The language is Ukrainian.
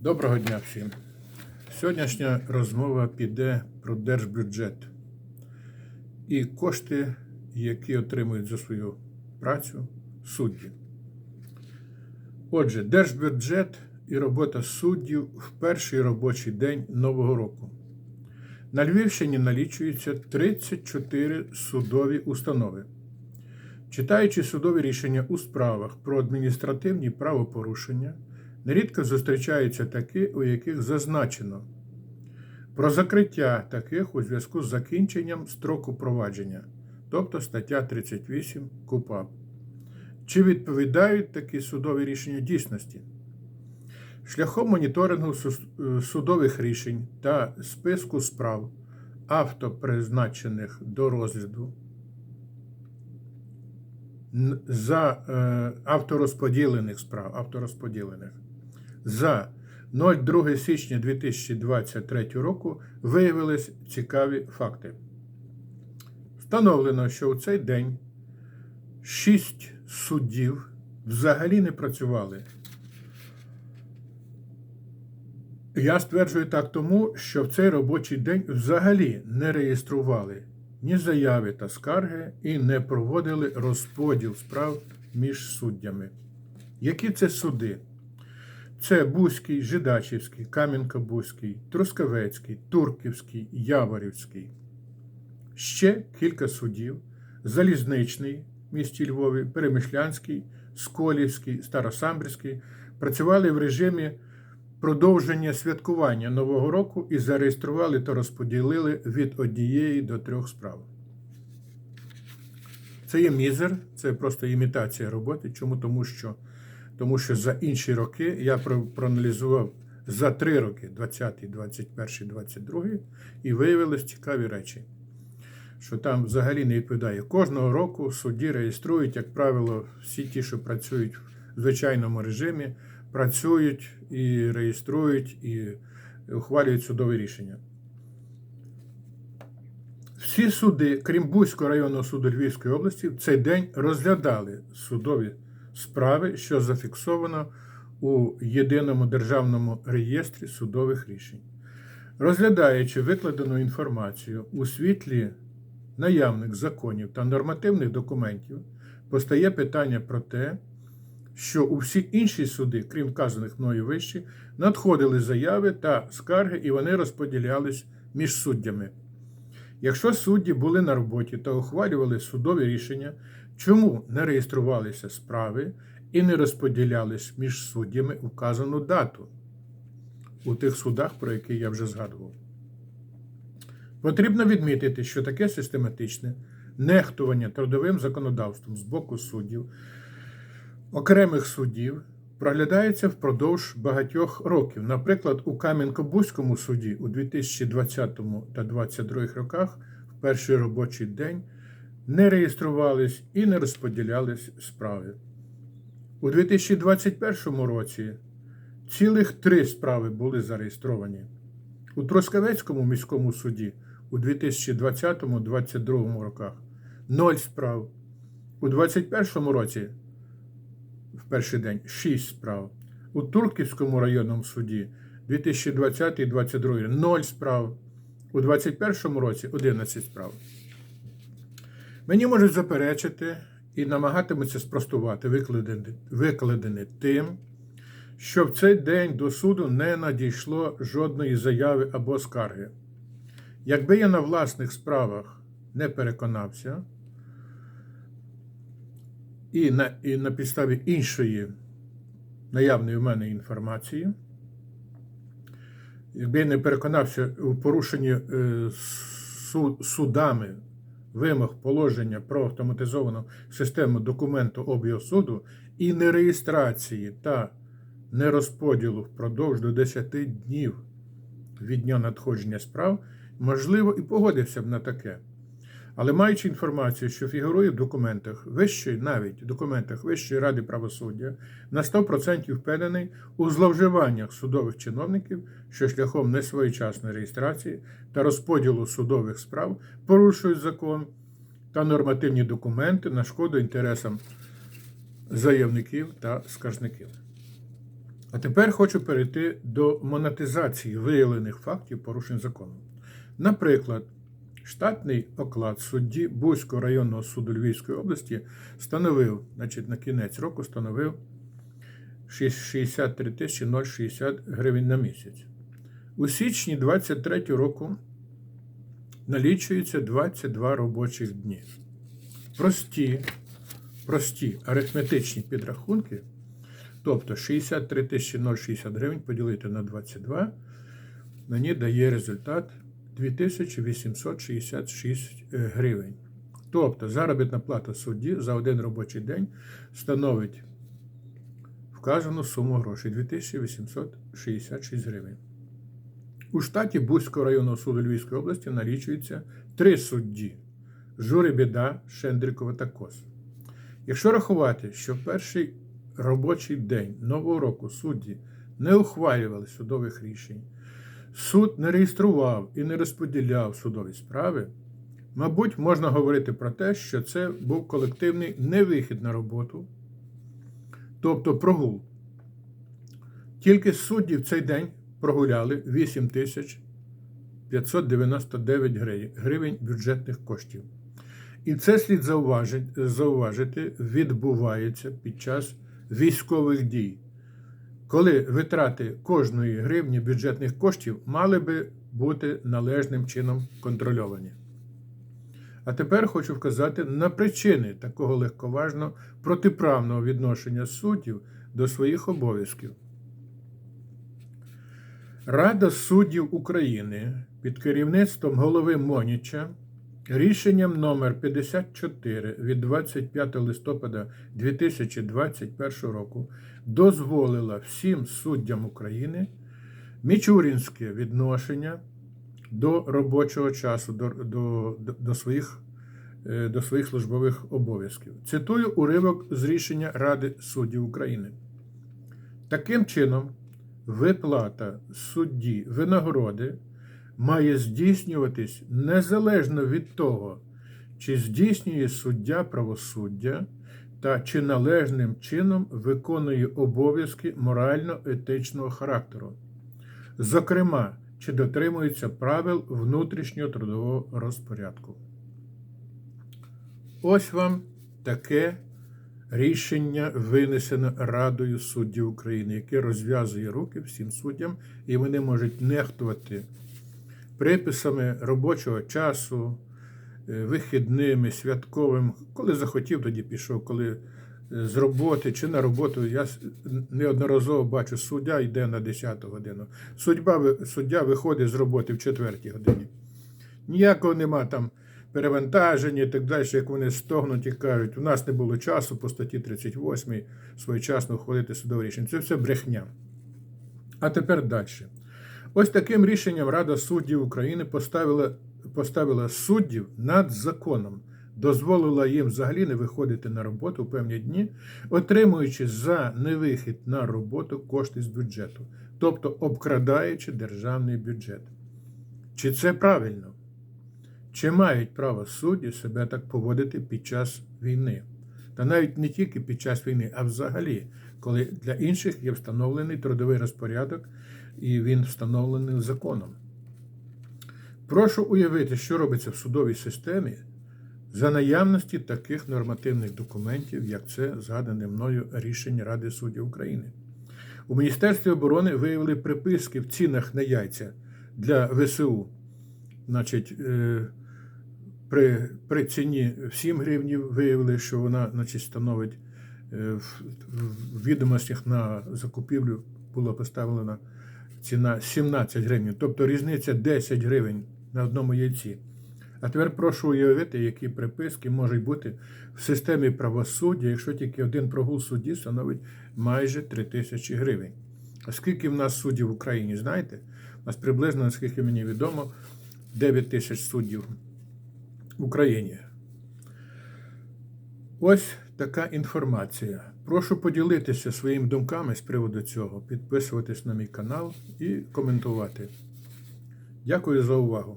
Доброго дня всім. Сьогоднішня розмова піде про держбюджет і кошти, які отримують за свою працю судді. Отже, держбюджет і робота суддів в перший робочий день Нового року. На Львівщині налічується 34 судові установи. Читаючи судові рішення у справах про адміністративні правопорушення, нерідко зустрічаються такі, у яких зазначено про закриття таких у зв'язку з закінченням строку провадження, тобто стаття 38 КУПАП. Чи відповідають такі судові рішення дійсності? Шляхом моніторингу судових рішень та списку справ, автопризначених до розгляду, за е, авторозподілених справ, авторозподілених за 02 січня 2023 року виявились цікаві факти. Встановлено, що у цей день шість суддів взагалі не працювали. Я стверджую так тому, що в цей робочий день взагалі не реєстрували ні заяви та скарги і не проводили розподіл справ між суддями. Які це суди? Це Бузький, Жидачівський, Кам'янка-Бузький, Трускавецький, Турківський, Яворівський. Ще кілька судів: Залізничний в місті Львові, Перемишлянський, Сколівський, Старосамбірський працювали в режимі продовження святкування Нового року і зареєстрували та розподілили від однієї до трьох справ. Це є мізер, це просто імітація роботи. Чому? Тому що, тому що за інші роки я про- проаналізував за три роки 20, 21, 22 і виявились цікаві речі. Що там взагалі не відповідає. Кожного року судді реєструють, як правило, всі ті, що працюють в звичайному режимі, працюють і реєструють і ухвалюють судові рішення. Всі суди, крім Бузького районного суду Львівської області, в цей день розглядали судові справи, що зафіксовано у єдиному державному реєстрі судових рішень. Розглядаючи викладену інформацію у світлі наявних законів та нормативних документів, постає питання про те, що у всі інші суди, крім вказаних мною вище, надходили заяви та скарги, і вони розподілялись між суддями. Якщо судді були на роботі та ухвалювали судові рішення, чому не реєструвалися справи і не розподілялись між суддями указану дату у тих судах, про які я вже згадував? Потрібно відмітити, що таке систематичне нехтування трудовим законодавством з боку суддів, окремих суддів проглядається впродовж багатьох років. Наприклад, у Кам'янко-Бузькому суді у 2020 та 2022 роках в перший робочий день не реєструвались і не розподілялись справи. У 2021 році цілих три справи були зареєстровані. У Трускавецькому міському суді у 2020-2022 роках 0 справ. У 2021 році в перший день 6 справ. У Турківському районному суді 2020-2022 0 справ. У 2021 році 11 справ. Мені можуть заперечити і намагатимуться спростувати викладене, викладене тим, що в цей день до суду не надійшло жодної заяви або скарги. Якби я на власних справах не переконався, і на, і на підставі іншої наявної в мене інформації, якби я не переконався у порушенні е, су- судами вимог положення про автоматизовану систему документу обігу суду і нереєстрації та нерозподілу впродовж до 10 днів від дня надходження справ, можливо, і погодився б на таке. Але маючи інформацію, що фігурує в документах вищої, навіть в документах Вищої ради правосуддя, на 100% впевнений у зловживаннях судових чиновників, що шляхом несвоєчасної реєстрації та розподілу судових справ порушують закон та нормативні документи на шкоду інтересам заявників та скаржників. А тепер хочу перейти до монетизації виявлених фактів порушень закону. Наприклад, штатний оклад судді Бузького районного суду Львівської області становив, значить, на кінець року становив 63 тисячі 060 гривень на місяць. У січні 23 року налічується 22 робочих дні. Прості, прості арифметичні підрахунки, тобто 63 тисячі 060 гривень поділити на 22, мені дає результат 2866 гривень. Тобто заробітна плата судді за один робочий день становить вказану суму грошей 2866 гривень. У штаті Бузького районного суду Львівської області налічується три судді Жури Біда, Шендрикова та Кос. Якщо рахувати, що перший робочий день нового року судді не ухвалювали судових рішень, суд не реєстрував і не розподіляв судові справи, мабуть, можна говорити про те, що це був колективний невихід на роботу, тобто прогул. Тільки судді в цей день прогуляли 8 тисяч 599 гривень бюджетних коштів. І це слід зауважити, відбувається під час військових дій, коли витрати кожної гривні бюджетних коштів мали би бути належним чином контрольовані. А тепер хочу вказати на причини такого легковажно протиправного відношення суддів до своїх обов'язків. Рада суддів України під керівництвом голови Моніча рішенням номер 54 від 25 листопада 2021 року дозволила всім суддям України мічурінське відношення до робочого часу, до, до, до, своїх, е, до своїх службових обов'язків. Цитую уривок з рішення Ради суддів України. Таким чином, виплата судді винагороди має здійснюватись незалежно від того, чи здійснює суддя правосуддя та чи належним чином виконує обов'язки морально-етичного характеру, зокрема, чи дотримується правил внутрішнього трудового розпорядку. Ось вам таке рішення винесено Радою суддів України, яке розв'язує руки всім суддям, і вони можуть нехтувати приписами робочого часу, вихідними, святковим. Коли захотів, тоді пішов, коли е, з роботи чи на роботу. Я неодноразово бачу, суддя йде на 10 годину. Судьба, суддя виходить з роботи в 4 годині. Ніякого нема там перевантаження і так далі, як вони стогнуть і кажуть, у нас не було часу по статті 38 своєчасно ухвалити судове рішення. Це все брехня. А тепер далі. Ось таким рішенням Рада суддів України поставила поставила суддів над законом, дозволила їм взагалі не виходити на роботу в певні дні, отримуючи за невихід на роботу кошти з бюджету, тобто обкрадаючи державний бюджет. Чи це правильно? Чи мають право судді себе так поводити під час війни? Та навіть не тільки під час війни, а взагалі, коли для інших є встановлений трудовий розпорядок і він встановлений законом. Прошу уявити, що робиться в судовій системі за наявності таких нормативних документів, як це згадане мною рішення Ради суддів України. У Міністерстві оборони виявили приписки в цінах на яйця для ВСУ. Значить, е, при при ціні 7 гривнів виявили, що вона значить, становить е, в відомостях на закупівлю була поставлена ціна 17 гривень, тобто різниця 10 гривень на одному яйці. А тепер прошу уявити, які приписки можуть бути в системі правосуддя, якщо тільки один прогул судді становить майже 3 тисячі гривень. А скільки в нас суддів в Україні, знаєте? У нас приблизно, наскільки мені відомо, 9 тисяч суддів в Україні. Ось така інформація. Прошу поділитися своїми думками з приводу цього, підписуватись на мій канал і коментувати. Дякую за увагу!